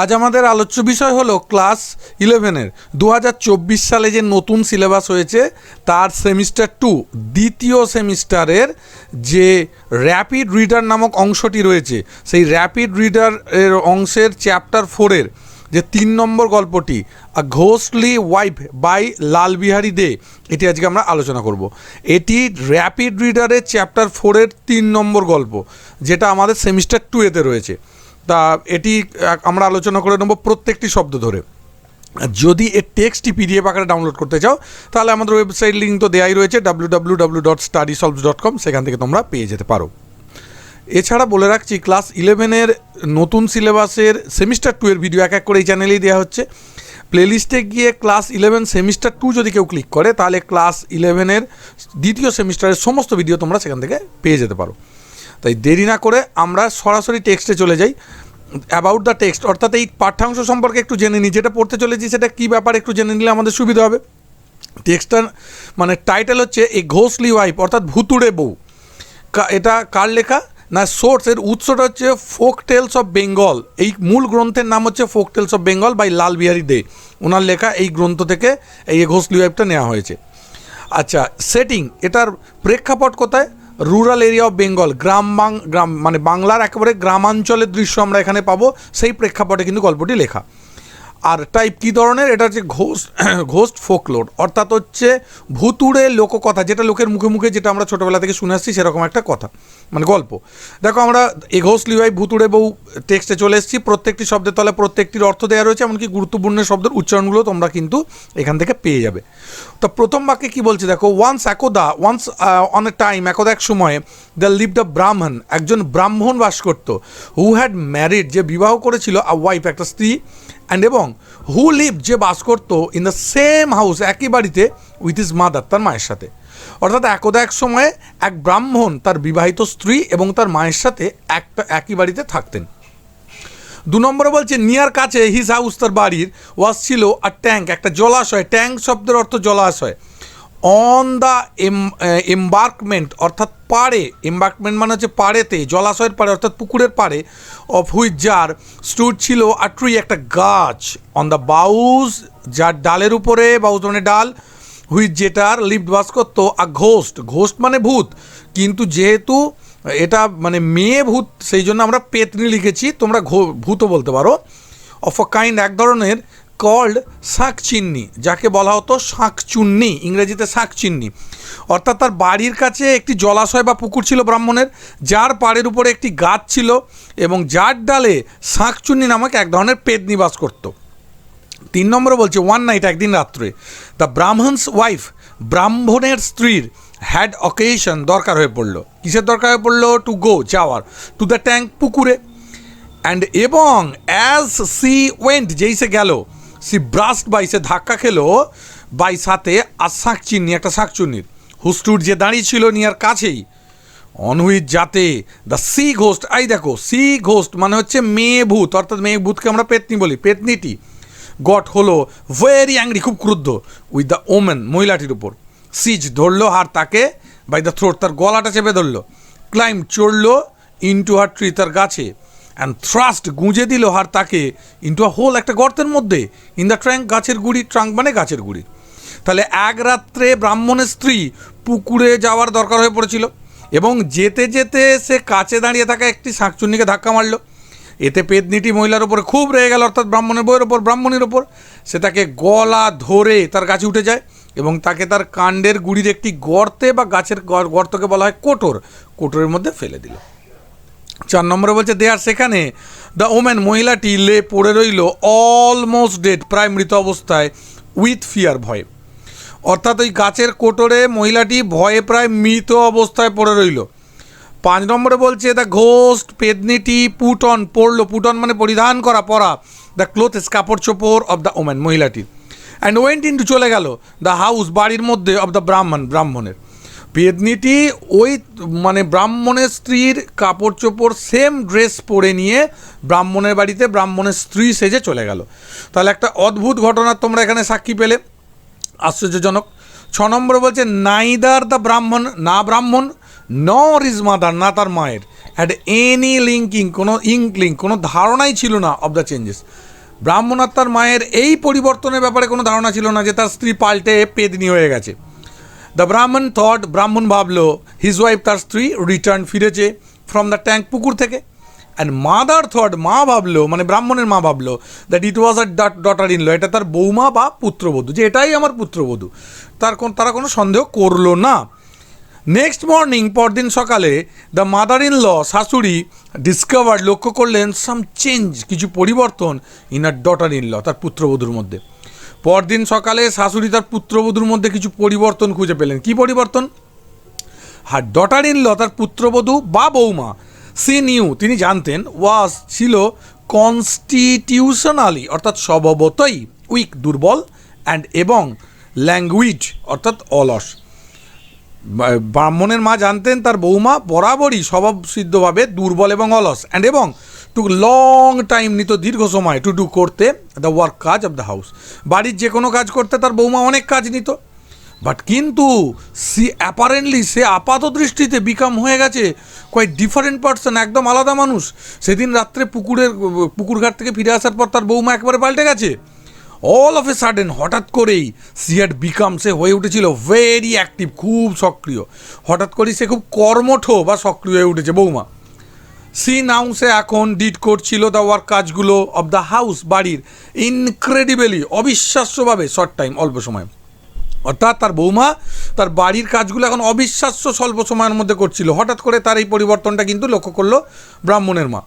আজ আমাদের আলোচ্য বিষয় হলো ক্লাস ইলেভেনের। দু হাজার চব্বিশ সালে যে নতুন সিলেবাস হয়েছে, তার সেমিস্টার টু, দ্বিতীয় সেমিস্টারের যে র্যাপিড রিডার নামক অংশটি রয়েছে, সেই র্যাপিড রিডার এর অংশের চ্যাপ্টার ফোরের যে তিন নম্বর গল্পটি a ghostly wife by Lal Behari Dey, এটি আজকে আমরা আলোচনা করব। এটি র্যাপিড রিডারের চ্যাপ্টার ফোরের তিন নম্বর গল্প, যেটা আমাদের সেমিস্টার টু এতে রয়েছে। তা এটি আমরা আলোচনা করে নেব প্রত্যেকটি শব্দ ধরে। যদি এর টেক্সটটি পিডিএফ আকারে ডাউনলোড করতে চাও, তাহলে আমাদের ওয়েবসাইট লিঙ্ক তো দেওয়াই রয়েছে W W dot study solves dot com সেখান থেকে তোমরা পেয়ে যেতে পারো। এছাড়া বলে রাখছি ক্লাস ইলেভেনের নতুন সিলেবাসের সেমিস্টার টু এর ভিডিও এক এক করে এই চ্যানেলেই দেওয়া হচ্ছে। প্লেলিস্টে গিয়ে ক্লাস ইলেভেন সেমিস্টার টু যদি কেউ ক্লিক করে, তাহলে ক্লাস ইলেভেনের দ্বিতীয় সেমিস্টারের সমস্ত ভিডিও তোমরা সেখান থেকে পেয়ে যেতে পারো। তাই দেরি না করে আমরা সরাসরি টেক্সটে চলে যাই অ্যাবাউট দ্য টেক্সট অর্থাৎ এই পাঠ্যাংশ সম্পর্কে একটু জেনে নিই, যেটা পড়তে চলেছি সেটা কী ব্যাপার একটু জেনে নিলে আমাদের সুবিধা হবে। টেক্সটার মানে টাইটেল হচ্ছে এ ঘোষলি ওয়াইফ অর্থাৎ ভুতুড়ে বউ। এটা কার লেখা? না সোর্স এর উৎসটা হচ্ছে ফোক টেলস অফ বেঙ্গল এই মূল গ্রন্থের নাম হচ্ছে folk tales of Bengal by Lal Behari Dey. ওনার লেখা এই গ্রন্থ থেকে এই ঘোষলি ওয়াইফটা নেওয়া হয়েছে। আচ্ছা সেটিং এটার প্রেক্ষাপট কোথায়? রুরাল এরিয়া অফ বেঙ্গল গ্রাম বাং গ্রাম মানে বাংলার একেবারে গ্রামাঞ্চলের দৃশ্য আমরা এখানে পাবো, সেই প্রেক্ষাপটে কিন্তু গল্পটি লেখা। আর টাইপ কী ধরনের? এটা হচ্ছে ঘোস্ট ঘোস্ট ফোকলোড অর্থাৎ হচ্ছে ভুতুড়ে লোককথা, যেটা লোকের মুখে মুখে, যেটা আমরা ছোটোবেলা থেকে শুনে আসছি, সেরকম একটা কথা মানে গল্প। দেখো, আমরা এ ঘোষলি ভাই ভুতুড়ে বউ টেক্সটে চলে এসেছি, প্রত্যেকটি শব্দের তলে প্রত্যেকটির অর্থ দেওয়া রয়েছে, এমনকি গুরুত্বপূর্ণ শব্দের উচ্চারণগুলো তোমরা কিন্তু এখান থেকে পেয়ে যাবে। তো প্রথম বাক্যে কি বলছে দেখো ওয়ান্স একদা ওয়ান্স অন এ টাইম একদা এক সময়ে দ্য লিভ দ্য ব্রাহ্মণ একজন ব্রাহ্মণ বাস করত হু হ্যাড ম্যারিড যে বিবাহ করেছিল আ ওয়াইফ একটা স্ত্রী অ্যান্ড এবং হু লিভ যে বাস করতো ইন দ্য সেম হাউস একই বাড়িতে উইথ ইজ মাদার তার মায়ের সাথে। অর্থাৎ একদা এক সময়ে এক ব্রাহ্মণ তার বিবাহিত স্ত্রী এবং তার মায়ের সাথে একটা, একই বাড়িতে থাকতেন। দু নম্বরে বলছে নিয়ার কাছে হিজ হাউস তার বাড়ির ওয়াজ ছিল আর ট্যাঙ্ক একটা জলাশয় ট্যাঙ্ক শব্দের অর্থ জলাশয়। অন দ্য এম এম্বার্কমেন্ট অর্থাৎ পাড়ে এম্বার্কমেন্ট মানে হচ্ছে পাড়েতে, জলাশয়ের পাড়ে, অর্থাৎ পুকুরের পাড়ে অফ হুইচ যার স্টুড ছিল আর ট্রি একটা গাছ। অন দ্য বাউস যার ডালের উপরে বাউস মানে ডাল হুইচ যেটার লিফট বাস করতো আ ঘোস্ট ঘোস্ট মানে ভূত। কিন্তু যেহেতু এটা মানে মেয়ে ভূত, সেই জন্য আমরা পেতনি লিখেছি, তোমরা ভূতও বলতে পারো। অফ কাইন্ড এক ধরনের কল্ড শাঁখ চিন্নি যাকে বলা হতো শাঁখ চুন্নি ইংরেজিতে শাঁখ চিন্নি অর্থাৎ তার বাড়ির কাছে একটি জলাশয় বা পুকুর ছিল ব্রাহ্মণের, যার পাড়ের উপরে একটি গাছ ছিল এবং যার ডালে শাঁখ চুন্নি নামক এক ধরনের পেতনি নিবাস করতো। তিন নম্বরে বলছে ওয়ান নাইট একদিন রাত্রে দ্য ব্রাহ্মণস ওয়াইফ ব্রাহ্মণের স্ত্রীর হ্যাড অকেশন দরকার হয়ে পড়ল। কিসের দরকার হয়ে পড়ল? টু গো যাওয়ার টু দ্য ট্যাঙ্ক পুকুরে। অ্যান্ড এবং অ্যাজ সি ওয়েন্ট যেই সে গেল সি ব্রাস্ট বাই সে ধাক্কা খেলো বাই সাথে আর শাঁখ চিন্নি, একটা শাঁখ চুন্নির হুস্টুর যে দাঁড়িয়ে ছিল নিয়ার কাছেই। অনহুইচ যাতে দ্য সি ঘোস্ট, আই দেখো, সি ঘোস্ট মানে হচ্ছে মেয়ে ভূত, অর্থাৎ মেয়ে ভূতকে আমরা পেতনি বলি, পেতনিটি। গট হলো ভেরি অ্যাংরি খুব ক্রুদ্ধ উইথ দ্য ওমেন মহিলাটির উপর। সিজ ধরলো আর তাকে বাই দ্য থ্রোট তার গলাটা চেপে ধরলো। ক্লাইম চড়লো ইন্টু হার ট্রি তার গাছে। অ্যান্ড থ্রাস্ট গুঁজে দিল আর তাকে ইন্টু আ হোল একটা গর্তের মধ্যে ইন দ্য ট্র্যাঙ্ক গাছের গুড়ি ট্রাঙ্ক মানে গাছের গুড়ি। তাহলে এক রাত্রে ব্রাহ্মণের স্ত্রী পুকুরে যাওয়ার দরকার হয়ে পড়েছিল এবং যেতে যেতে সে কাছে দাঁড়িয়ে থাকা একটি শাঁকচুন্নিকে ধাক্কা মারলো। এতে পেদনিটি মহিলার ওপরে খুব রেগে গেল, অর্থাৎ ব্রাহ্মণের বইয়ের ওপর ব্রাহ্মণের ওপর সে তাকে গলা ধরে তার কাছে উঠে যায় এবং তাকে তার কাণ্ডের গুড়ির একটি গর্তে বা গাছের গর্তকে বলা হয় কোটর, কোটরের মধ্যে ফেলে দিল। চার নম্বরে বলছে দেয়ার সেখানে। দ্য ওম্যান মহিলাটি লে পড়ে রইল অলমোস্ট ডেড প্রায় মৃত অবস্থায় উইথ ফিয়ার ভয়ে। অর্থাৎ ওই গাছের কোটরে মহিলাটি ভয়ে প্রায় মৃত অবস্থায় পড়ে রইল। পাঁচ নম্বরে বলছে দ্য ঘোস্ট পেদনিটি, পুটন পড়ল। পুটন মানে পরিধান করা, পরা। দ্য ক্লোথেস কাপড় চোপড় অফ দ্য ওম্যান মহিলাটির অ্যান্ড ওয়েন্ট ইন্টু চলে গেল। দ্য হাউস বাড়ির মধ্যে অফ দ্য ব্রাহ্মণ, ব্রাহ্মণের। পেদনিটি ওই মানে ব্রাহ্মণের স্ত্রীর কাপড় চোপড় সেম ড্রেস পরে নিয়ে ব্রাহ্মণের বাড়িতে ব্রাহ্মণের স্ত্রী সেজে চলে গেল। তাহলে একটা অদ্ভুত ঘটনার তোমরা এখানে সাক্ষী পেলে। আশ্চর্যজনক। ছ নম্বরে বলছে, নাইদার দ্য ব্রাহ্মণ, না ব্রাহ্মণ, নর ইজ মাদার, না তার মায়ের। হ্যাড এনি লিঙ্কিং কোনো ইঙ্কলিং কোনো ধারণাই ছিল না অফ দ্য চেঞ্জেস ব্রাহ্মণ আর তার মায়ের এই পরিবর্তনের ব্যাপারে কোনো ধারণা ছিল না যে তার স্ত্রী পাল্টে পেদনি হয়ে গেছে। দ্য ব্রাহ্মণ থট ব্রাহ্মণ ভাবলো হিজ ওয়াইফ তার স্ত্রী রিটার্ন ফিরেছে ফ্রম দ্য ট্যাঙ্ক পুকুর থেকে অ্যান্ড মাদার থট মা ভাবলো মানে ব্রাহ্মণের মা ভাবলো that it was a daughter in law এটা তার বৌমা বা পুত্রবধূ যে এটাই আমার পুত্রবধূ তার কোন তারা কোনো সন্দেহ করল না নেক্সট মর্নিং পরদিন সকালে দ্য মাদার ইন ল শাশুড়ি ডিসকভার লক্ষ্য করলেন সাম চেঞ্জ কিছু পরিবর্তন in her daughter in law তার পুত্রবধূর মধ্যে পরদিন সকালে শাশুড়ি তার পুত্রবধূর মধ্যে কিছু পরিবর্তন খুঁজে পেলেন। কি পরিবর্তন? হার ডটার ইন ল তার পুত্রবধূ বা বৌমা, সি নিউ, তিনি জানতেন ওয়াজ ছিল কনস্টিটিউশনালি অর্থাৎ স্বভাবতই উইক দুর্বল অ্যান্ড এবং ল্যাঙ্গুয়েজ অর্থাৎ অলস। ব্রাহ্মণের মা জানতেন তার বৌমা বরাবরই স্বভাবসিদ্ধভাবে দুর্বল এবং অলস অ্যান্ড এবং টু লং টাইম নিত, দীর্ঘ সময় টু ডু করতে দ্য ওয়ার্ক কাজ অফ দ্য হাউস বাড়ির যে কোনো কাজ করতে তার বৌমা অনেক কাজ নিত। বাট কিন্তু সি অ্যাপারেন্টলি সে আপাত দৃষ্টিতে বিকাম হয়ে গেছে কোয়াইট ডিফারেন্ট পার্সন একদম আলাদা মানুষ। সেদিন রাত্রে পুকুরের পুকুরঘাট থেকে ফিরে আসার পর তার বৌমা একবারে পাল্টে গেছে। অল অফ এ সাডেন হঠাৎ করেই সি হ্যাড বিকাম সে হয়ে উঠেছিল ভেরি অ্যাক্টিভ খুব সক্রিয়। হঠাৎ করেই সে খুব কর্মঠ বা সক্রিয় হয়ে উঠেছে বৌমা। সি নাও সে এখন ডিড করছিল দ্য ওয়ার্ক কাজগুলো অফ দ্য হাউস বাড়ির ইনক্রেডিবলি অবিশ্বাস্যভাবে শর্ট টাইম অল্প সময়। অর্থাৎ তার বৌমা তার বাড়ির কাজগুলো এখন অবিশ্বাস্য স্বল্প সময়ের মধ্যে করছিল। হঠাৎ করে তার এই পরিবর্তনটা কিন্তু লক্ষ্য করল ব্রাহ্মণের মা।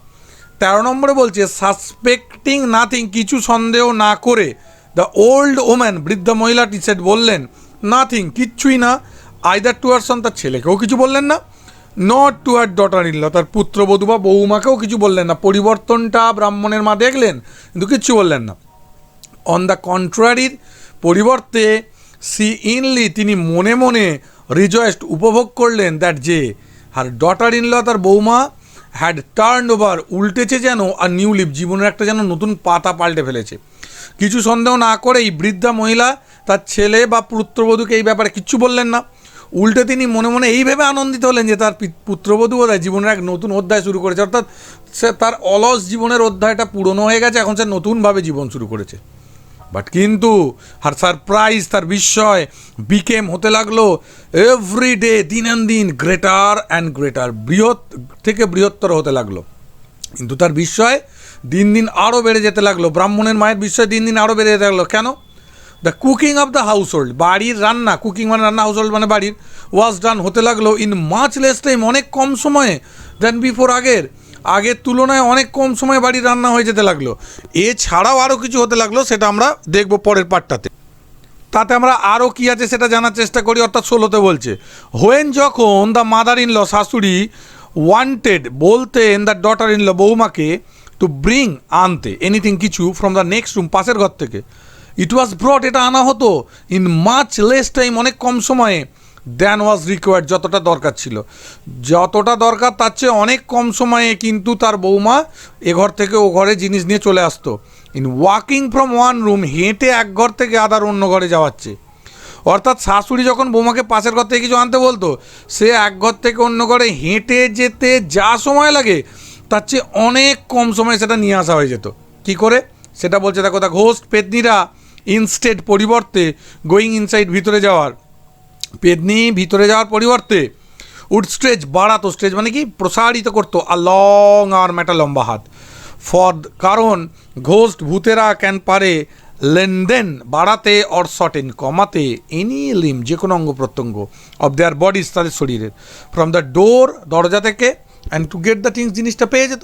তেরো নম্বরে বলছে সাসপেক্টিং নাথিং কিছু সন্দেহ না করে দ্য ওল্ড ওম্যান বৃদ্ধ মহিলাটি সেট বললেন নাথিং কিচ্ছুই না। আইদার টু আর সন তার ছেলেকেও কিছু বললেন না। Not to her daughter in তার পুত্রবধূ বা বৌমাকেও কিছু বললেন না। পরিবর্তনটা ব্রাহ্মণের মা দেখলেন, কিন্তু কিচ্ছু বললেন না। অন দ্য কন্ট্রারির পরিবর্তে সি ইনলি তিনি মনে মনে রিজয়েস্ট উপভোগ করলেন দ্যাট যে হার ডটার ইন তার বৌমা হ্যাড টার্ন ওভার উল্টেছে যেন আর নিউ লিভ জীবনের একটা যেন নতুন পাতা পাল্টে ফেলেছে। কিছু সন্দেহ না করেই বৃদ্ধা মহিলা তার ছেলে বা পুত্রবধূকে এই ব্যাপারে কিচ্ছু বললেন না। উল্টে তিনি মনে মনে এইভাবে আনন্দিত হলেন যে তার পুত্রবধূ বোধহয় জীবনের এক নতুন অধ্যায় শুরু করেছে। অর্থাৎ সে তার অলস জীবনের অধ্যায়টা পুরনো হয়ে গেছে, এখন সে নতুনভাবে জীবন শুরু করেছে। বাট কিন্তু আর সারপ্রাইজ তার বিস্ময় বিকেম হতে লাগল এভরি ডে দিন অ্যান্ড দিন গ্রেটার অ্যান্ড গ্রেটার বৃহৎ থেকে বৃহত্তর হতে লাগল। কিন্তু তার বিস্ময় দিন দিন আরও বেড়ে যেতে লাগল। ব্রাহ্মণের মায়ের বিস্ময় দিন দিন আরও বেড়ে যেতে লাগল। কেন? The cooking of the household বাড়ির রান্না কুকিং মানে রান্না হাউস হোল্ড মানে বাড়ির ওয়াজ ডান হতে লাগল ইন মাচ লেস টাইম অনেক কম সময়ে দেন বিফোর আগের। আগের তুলনায় অনেক কম সময়ে বাড়ির রান্না হয়ে যেতে লাগল। এছাড়াও আরও কিছু হতে লাগল, সেটা আমরা দেখব পরের পার্টটাতে তাতে আমরা আরও কী আছে সেটা জানার চেষ্টা করি, অর্থাৎ ষোলোতে বলছে হোয়েন যখন দ্য মাদার ইন ল শাশুড়ি ওয়ান্টেড বলতে বলতেন দ্য ডটার ইন ল বৌমাকে টু ব্রিং আনতে এনিথিং কিছু ফ্রম দ্য নেক্সট রুম পাশের ঘর থেকে ইট ওয়াজ ব্রড এটা আনা হতো ইন মাচ লেস টাইম অনেক কম সময়ে দ্যান ওয়াজ রিকোয়ার্ড যতটা দরকার ছিল। যতটা দরকার, তার চেয়ে অনেক কম সময়ে কিন্তু তার বৌমা এ ঘর থেকে ও ঘরে জিনিস নিয়ে চলে আসতো। In walking from one room হেঁটে এক ঘর থেকে আদার অন্য ঘরে যাওয়াচ্ছে। অর্থাৎ শাশুড়ি যখন বৌমাকে পাশের ঘর থেকে কিছু আনতে বলতো, সে এক ঘর থেকে অন্য ঘরে হেঁটে যেতে যা সময় লাগে, তার চেয়ে অনেক কম সময় সেটা নিয়ে আসা হয়ে যেত। কি করে? সেটা বলছে, দেখো দা ঘোস্ট পেতনিরা ইনস্টেড পরিবর্তে গোয়িং ইনসাইড ভিতরে যাওয়ার। পেদনি ভিতরে যাওয়ার পরিবর্তে উড স্ট্রেচ বাড়াতো স্ট্রেচ মানে কি? প্রসারিত করতো আর লং আর একটা লম্বা হাত। ফর কারণ ঘোস্ট ভূতেরা ক্যান পারে লেনদেন বাড়াতে অর শর্টেন কমাতে এনি লিম যে কোনো অঙ্গ প্রত্যঙ্গ অফ দেয়ার বডিজ তাদের শরীরের। ফ্রম দ্য ডোর দরজা থেকে and to get the things জিনিসটা পেয়ে যেত।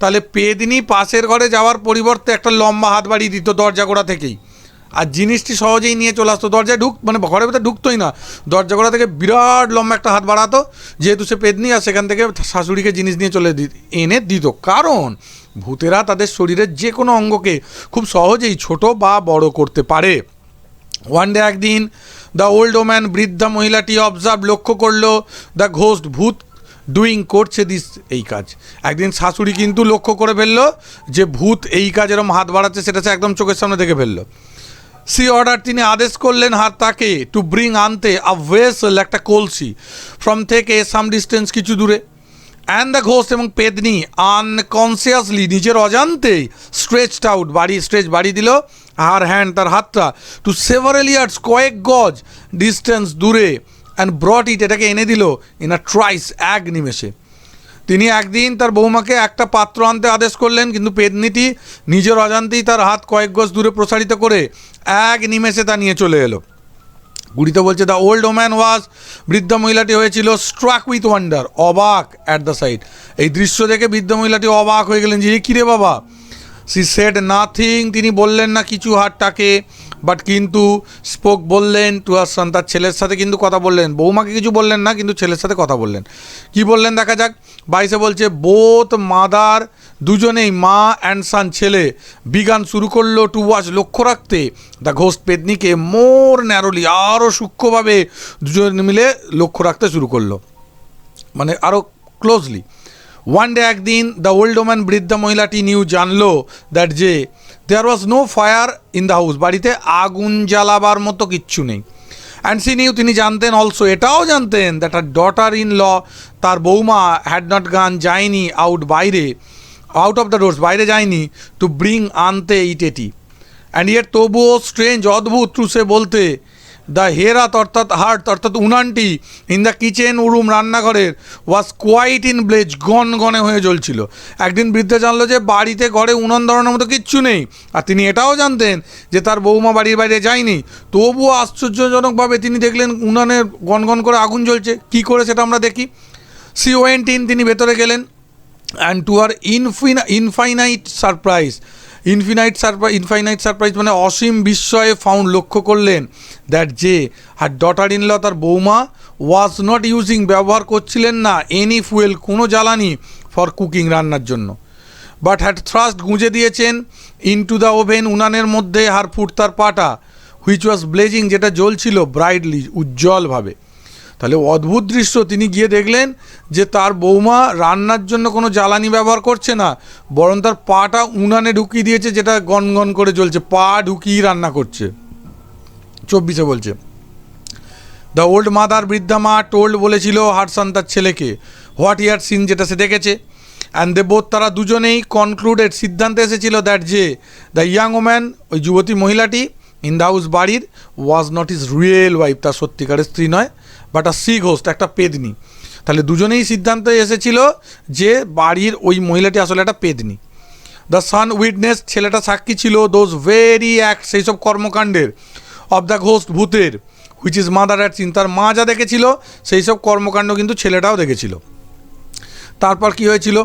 তাহলে পেদিনি পাশের ঘরে যাওয়ার পরিবর্তে একটা লম্বা হাত বাড়িয়ে দিত দরজা গোড়া থেকেই। আর জিনিসটি সহজেই নিয়ে চলে আসতো। দরজায় ঢুক মানে ঘরের ভেতরে ঢুকতোই না। দরজা গোড়া থেকে বিরাট লম্বা একটা হাত বাড়াতো, যেহেতু সে পেদনি আর সেখান থেকে শাশুড়িকে জিনিস নিয়ে চলে এনে দিত। কারণ ভূতেরা তাদের শরীরের যে কোনো অঙ্গকে খুব সহজেই ছোট বা বড় করতে পারে। ওয়ান ডে একদিন দ্য ওল্ড ওম্যান বৃদ্ধা মহিলাটি অবজার্ভ লক্ষ্য করল দ্য ঘোস্ট ভূত ডুইং করছে দিস এই কাজ। একদিন শাশুড়ি কিন্তু লক্ষ্য করে ফেলল যে ভূত এই কাজ এরম হাত বাড়াচ্ছে, সেটা সে একদম চোখের সামনে দেখে ফেলল। সি অর্ডার তিনি আদেশ করলেন হাত তাকে টু ব্রিং আনতে আ ভেসেল একটা কলসি। ফ্রম থেকে সাম ডিস্টেন্স কিছু দূরে। অ্যান্ড দ্য ঘোষ এবং পেদনি আনকনসিয়াসলি নিজের অজান্তেই স্ট্রেচড আউট বাড়ি স্ট্রেচ বাড়ি দিল আর হ্যান্ড তার হাতটা টু সেভারেল ইয়ার্স কয়েক গজ ডিস্টেন্স দূরে অ্যান্ড ব্রট ইট এটাকে এনে দিল ইন আ ট্রাইস এক নিমেষে। তিনি একদিন তার বৌমাকে একটা পাত্র আনতে আদেশ করলেন, কিন্তু পেদনিটি নিজের অজান্তেই তার হাত কয়েক গজ দূরে প্রসারিত করে এক নিমেষে তা নিয়ে চলে এলো। গুড়িতে বলছে দ্য ওল্ড ওম্যান ওয়াজ বৃদ্ধ মহিলাটি হয়েছিল স্ট্রাক উইথ ওয়ান্ডার অবাক অ্যাট দ্য সাইড এই দৃশ্য দেখে বৃদ্ধ মহিলাটি অবাক হয়ে গেলেন, যে, "এ কি রে বাবা? সি সেড নাথিং তিনি বললেন, না, কিছু হাটটাকে বাট কিন্তু স্পোক বললেন টু আর সন তার ছেলের সাথে কিন্তু কথা বললেন। বৌমাকে কিছু বললেন না, কিন্তু ছেলের সাথে কথা বললেন। কি বললেন দেখা যাক? বাইসে বলছে বোথ মাদার দুজনেই মা অ্যান্ড সান ছেলে, বিগান শুরু করল টু ওয়াচ লক্ষ্য রাখতে দ্য ঘোষ পেদনিকে মোর ন্যারোলি আরও সূক্ষ্মভাবে দুজন মিলে লক্ষ্য রাখতে শুরু করল। মানে আরও ক্লোজলি ওয়ান ডে একদিন দ্য ওল্ড ওম্যান বৃদ্ধ মহিলাটি নিউ জানলো দ্যাট যে there was no fire in the house বাড়িতে আগুন জ্বালাবার মতো কিচ্ছু নেই। অ্যান্ড সি নিউ তিনি জানতেন অলসো এটাও জানতেন that her daughter in law তার বৌমা হ্যাড নট গান যায়নি আউট বাইরে আউট অফ দ্য ডোর্স বাইরে যায়নি টু ব্রিং আনতে ইট এটি। অ্যান্ড ইয়ের তবুও স্ট্রেঞ্জ অদ্ভুত ট্রুসে বলতে দ্য হেরাত অর্থাৎ হার্ট, অর্থাৎ উনানটি ইন দ্য কিচেন রুম রান্নাঘরের ওয়াজ কোয়াইট ইন ব্লেজ গন গনে হয়ে জ্বলছিল। একদিন বৃদ্ধা জানলো যে বাড়িতে, ঘরে উনান ধরানোর মতো কিচ্ছু নেই। আর তিনি এটাও জানতেন যে তার বৌমা বাড়ির বাইরে যায়নি। তবুও আশ্চর্যজনকভাবে তিনি দেখলেন উনানের গনগন করে আগুন জ্বলছে। কি করে সেটা আমরা দেখি। সি ওয়েন্টিন তিনি ভেতরে গেলেন। And to her ইনফিনা infinite surprise infinite surprise infinite surprise মানে অসীম বিস্ময়ে ফাউন্ড লক্ষ্য করলেন দ্যাট যে হার ডটার ইন ল তার বৌমা ওয়াজ নট ইউজিং ব্যবহার করছিলেন না এনি ফুয়েল কোনো জ্বালানি ফর কুকিং রান্নার জন্য। বাট হ্যাড থ্রাস্ট গুঁজে দিয়েছেন ইনটু দ্য ওভেন উনানের মধ্যে হার ফুট তার পাটা হুইচ ওয়াজ ব্লেজিং যেটা জ্বলছিল ব্রাইটলি উজ্জ্বলভাবে তাহলে অদ্ভুত দৃশ্য। তিনি গিয়ে দেখলেন যে তার বৌমা রান্নার জন্য কোনো জ্বালানি ব্যবহার করছে না, বরং তার পাটা উনানে ঢুকিয়ে দিয়েছে যেটা গনগন করে চলছে পা ঢুকিয়ে রান্না করছে। চব্বিশে বলছে দ্য ওল্ড মাদার বৃদ্ধা মা টোল্ড বলেছিল হারসান তার ছেলেকে হোয়াট ইয়ার সিন যেটা সে দেখেছে। অ্যান্ড দে বোধ তারা দুজনেই কনক্লুডেড সিদ্ধান্তে এসেছিল দ্যাট যে দ্য ইয়াং ওম্যান ওই যুবতী মহিলাটি ইন দ্য হাউস বাড়ির was not his real wife তার সত্যিকারের স্ত্রী নয়। বাট আ সি ঘোস্ট একটা পেদনি। তাহলে দুজনেই সিদ্ধান্তে এসেছিল যে বাড়ির ওই মহিলাটি আসলে একটা পেদনি। দ্য সান উইটনেস ছেলেটা সাক্ষী ছিল দোজ ভেরি অ্যাক্ট সেই সব কর্মকাণ্ডের অব দ্য ঘোস্ট ভূতের which his mother had seen তার মা যা দেখেছিল, সেই সব কর্মকাণ্ড কিন্তু ছেলেটাও দেখেছিল। তারপর কি হয়েছিল?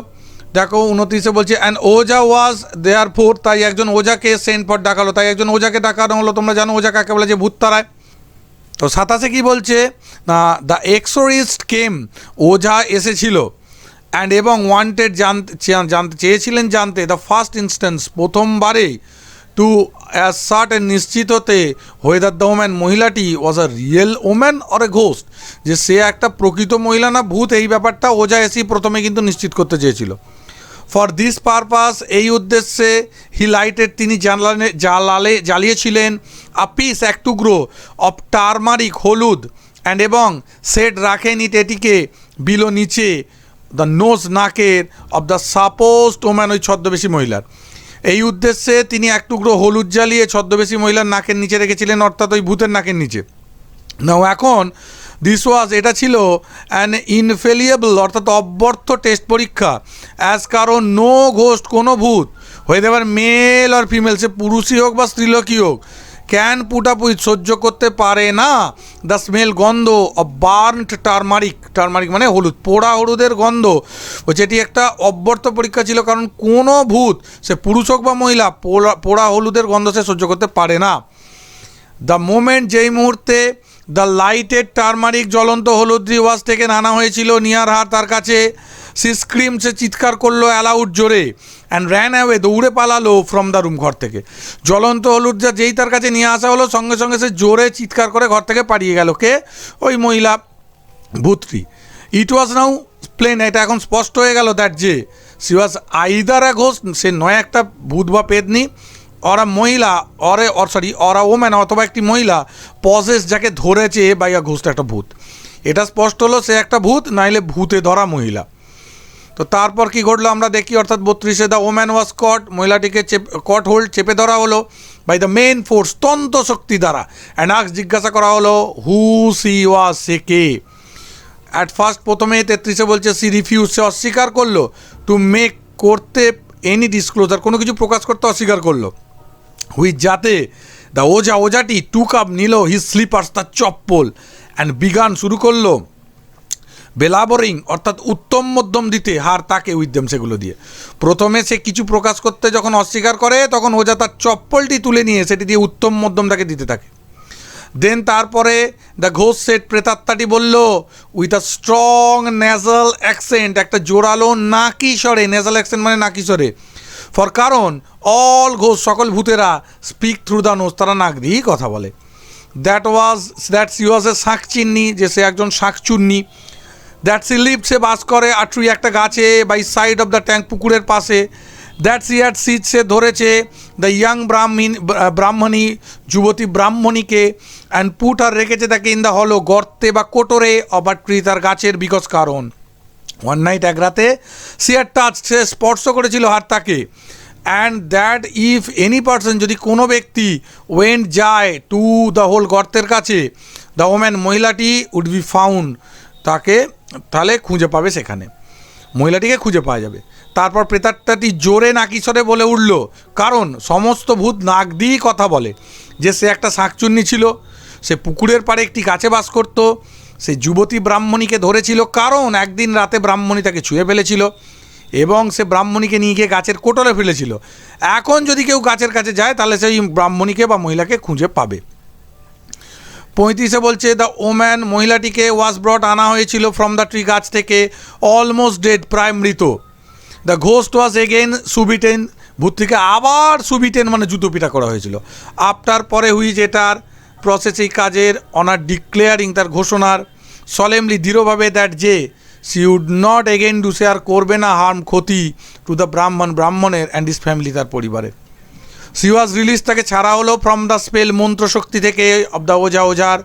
দেখো উনত্রিশে বলছে and Oja was there four তাই একজন ওজাকে সেন্ট ফর ডাকালো, তাই একজন ওজাকে ডাকানো হলো, তোমরা জানো ওজা কাকে বলে যে ভূত তারায়। তো সাতাশে কি বলছে? না দ্য এক্সোরিস্ট কেম ওঝা এসেছিল অ্যান্ড এবং ওয়ান্টেড জানতে চেয়েছিলেন জানতে দ্য ফার্স্ট ইনস্ট্যান্স প্রথমবারে টু অ্যাজ সার্ট নিশ্চিত হতে হোয়েদার দ্য ওম্যান মহিলাটি was a real woman or a ghost যে সে একটা প্রকৃত মহিলা না, ভূত, এই ব্যাপারটা ওঝা এসেই প্রথমে কিন্তু নিশ্চিত করতে চেয়েছিল। ফর দিস পারপাস এই উদ্দেশ্যে হি লাইটেড তিনি জ্বালানে, জ্বালালে, জ্বালিয়েছিলেন আ পিস এক টুকরো অফ টারমারিক হলুদ অ্যান্ড এবং সেট রাখেন ইট এটিকে বিলো নিচে দ্য নোজ নাকের অফ দ্য সাপোজ ওম্যান ওই ছদ্মবেশী মহিলার। এই উদ্দেশ্যে তিনি এক টুকরো হলুদ জ্বালিয়ে ছদ্মবেশী মহিলার নাকের নিচে রেখেছিলেন, অর্থাৎ ওই ভূতের নাকের নিচে। নাও এখন দিস ওয়াজ এটা ছিল অ্যান ইনফেলিয়েবল অর্থাৎ অব্যর্থ টেস্ট পরীক্ষা। অ্যাজ কারও নো ঘোস্ট কোনো ভূত। হয়ে দেবার মেল আর ফিমেল সে পুরুষই হোক বা স্ত্রীলোকই হোক। ক্যান পুটাপুই সহ্য করতে পারে না। দ্য স্মেল গন্ধ বার্নড টারমারিক টার্মারিক মানে হলুদ, পোড়া হলুদের গন্ধ। বলছে এটি একটা অব্যর্থ পরীক্ষা ছিল কারণ কোনো ভূত, সে পুরুষ হোক বা মহিলা, পোড়া পোড়া হলুদের গন্ধ সে সহ্য করতে পারে না। দ্য মোমেন্ট যেই মুহূর্তে দ্য লাইটেড টারমারিক জ্বলন্ত হলুদ ওয়াজ থেকে নানা হয়েছিল। নিয়ার হার তার কাছে সি স্ক্রিম সে চিৎকার করল অ্যালাউড জোরে অ্যান্ড র্যান অ্যাওয়ে দৌড়ে পালালো ফ্রম দ্য রুম ঘর থেকে। জ্বলন্ত হলুদ যা যেই তার কাছে নিয়ে আসা হলো, সঙ্গে সঙ্গে সে জোরে চিৎকার করে ঘর থেকে পালিয়ে গেল। কে? ওই মহিলা ভূতটি। ইট ওয়াজ নাও প্লেন এটা এখন স্পষ্ট হয়ে গেল দ্যাট যে সি ওয়াজ আইদার এ ঘোষ সে নয় একটা ভূত বা পেদনি ওরা মহিলা অরে অর সরি অরা ওম্যান অথবা একটি মহিলা পজেস যাকে ধরেছে বা ইয়া ঘোষটা একটা ভূত। এটা স্পষ্ট হলো সে একটা ভূত, নাইলে ভূতে ধরা মহিলা। তো তারপর কি ঘটলো আমরা দেখি, অর্থাৎ বত্রিশে দ্য ওম্যান ওয়াজ কট মহিলাটিকে কট হোল্ড চেপে ধরা হলো বাই দ্য মেন ফোর্স তন্ত শক্তি দ্বারা। অ্যান্ড আক্স জিজ্ঞাসা করা হলো হু সি ওয়াজ সে কে? অ্যাট ফার্স্ট প্রথমে তেত্রিশে বলছে সি রিফিউজ সে অস্বীকার করল। টু মেক করতে এনি ডিসক্লোজার কোনো কিছু প্রকাশ করতে অস্বীকার করল। হুইচ যাতে দ্য ওজা ওজাটি টু কাপ নিল হিজ স্লিপার্স তার চপ্পল অ্যান্ড বিগান শুরু করল বেলাবোরিং অর্থাৎ উত্তম মধ্যম দিতে, হার তাকে উইথ দেম সেগুলো দিয়ে। প্রথমে সে কিছু প্রকাশ করতে যখন অস্বীকার করে, তখন ওজা তার চপ্পলটি তুলে নিয়ে, সেটি দিয়ে উত্তম মধ্যম তাকে দিতে থাকে। দেন তারপরে দ্য ঘোষ সেট প্রেতাত্মাটি বলল with a strong nasal accent একটা জোরালো নাকি স্বরে ন্যাজাল অ্যাকসেন্ট মানে নাকি স্বরে ফর কারণ অল ঘোষ, সকল ভূতেরা স্পিক থ্রু দ্য নোজ তারা নাক দিয়েই কথা বলে। That was that she was a শাঁখ চিন্নি, যে সে একজন শাঁকচুন্নি দ্যাট সি লিভ সে বাস করে আট্রুই একটা গাছে by side of the tank পুকুরের পাশে। দ্যাট সি হ্যাড সিট সে ধরেছে দ্য ইয়াং ব্রাহ্মণ ব্রাহ্মণী যুবতী ব্রাহ্মণীকে অ্যান্ড পুট আর রেখেছে তাকে ইন দ্য হলো গর্তে বা কোটরে অবার ট্রি তার গাছের বিকজ কারণ। ওয়ান নাইট এক রাতে সি আর টাচ সে স্পর্শ করেছিল হাত তাকে and that if any person যদি কোনো ব্যক্তি ওয়েন যায় টু দ্য হোল গর্তের কাছে দ্য ওম্যান মহিলাটি উড বি ফাউন্ড তাকে তাহলে খুঁজে পাবে সেখানে। মহিলাটিকে খুঁজে পাওয়া যাবে। তারপর প্রেতাত্মাটি জোরে নাকিস্বরে বলে উঠল, কারণ সমস্ত ভূত নাক দিয়েই কথা বলে। যে সে একটা শাঁকচুন্নি ছিল, সে পুকুরের পাড়ে একটি গাছে বাস করত সে যুবতী ব্রাহ্মণীকে ধরেছিল। কারণ একদিন রাতে ব্রাহ্মণী তাকে ছুঁয়ে ফেলেছিল এবং সে ব্রাহ্মণীকে নিয়ে গিয়ে গাছের কোটরে ফেলেছিল। এখন যদি কেউ গাছের কাছে যায়, তাহলে সেই ব্রাহ্মণীকে বা মহিলাকে খুঁজে পাবে। পঁয়ত্রিশে বলছে দ্য ওম্যান মহিলাটিকে ওয়াজ ব্রট আনা হয়েছিল ফ্রম দ্য ট্রি গাছ থেকে অলমোস্ট ডেড প্রায় মৃত। দ্য ঘোস্ট ওয়াজ এগেন সুবিটেন ভূত থেকে আবার সুবিটেন মানে জুতো পিটা করা হয়েছিল। আফটার পরে হুইচ এটার প্রসেস কাজের অনার ডিক্লেয়ারিং তার ঘোষণার সলেমলি দৃঢ়ভাবে দ্যাট যে she would not again do share করবে না হার্ম ক্ষতি টু দ্য ব্রাহ্মণ, ব্রাহ্মণের অ্যান্ড ইস ফ্যামিলি তার পরিবারের সি ওয়াজ রিলিজ তাকে ছাড়া হলো ফ্রম দ্য স্পেল মন্ত্রশক্তি থেকে of the Oja ওজার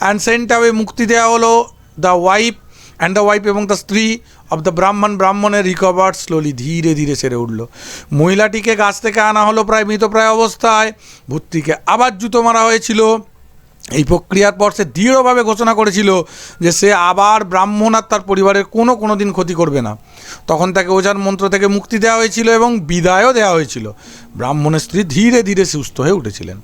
and Saint away মুক্তি দেওয়া হলো the wife and the wife এবং দ্য স্ত্রী অব দ্য ব্রাহ্মণ ব্রাহ্মণের রিকভার্ড স্লোলি ধীরে ধীরে সেরে উঠল। মহিলাটিকে গাছ থেকে আনা হলো প্রায় মৃতপ্রায় অবস্থায়, ভূতটিকে আবার জুতো মারা হয়েছিল। এই প্রক্রিয়ার পর সে দৃঢ়ভাবে ঘোষণা করেছিল যে সে আবার ব্রাহ্মণ আর তার পরিবারের কোনো কোনো দিন ক্ষতি করবে না। তখন তাকে ওজার মন্ত্র থেকে মুক্তি দেওয়া হয়েছিল এবং বিদায়ও দেওয়া হয়েছিল। ব্রাহ্মণের স্ত্রী ধীরে ধীরে সুস্থ হয়ে উঠেছিলেন।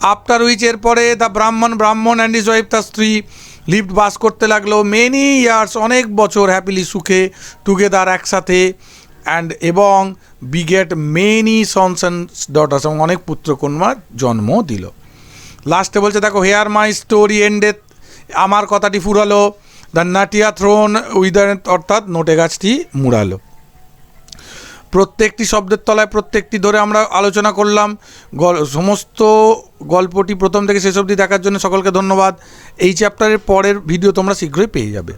আফটার উইচের পরে দ্য ব্রাহ্মণ ব্রাহ্মণ অ্যান্ড ইজ ওয়াইফ তার স্ত্রী লিফট বাস করতে লাগল। মেনি ইয়ার্স অনেক বছর হ্যাপিলি সুখে টুগেদার একসাথে অ্যান্ড এবং beget many sons and daughters এবং অনেক পুত্রকন্যার জন্ম দিল। লাস্টে বলছে, দেখো হেয়ার মাই স্টোরি এন্ডেড আমার কথাটি ফুরালো দ্য নাটিয়া থ্রোন উইদার অর্থাৎ নোটে গাছটি মুড়ালো। প্রত্যেকটি শব্দের তলায় প্রত্যেকটি ধরে আমরা আলোচনা করলাম। গল- সমস্ত গল্পটি প্রথম থেকে শেষ অবধি দেখার জন্য সকলকে ধন্যবাদ। এই চ্যাপ্টারের পরের ভিডিও তোমরা শীঘ্রই পেয়ে যাবে।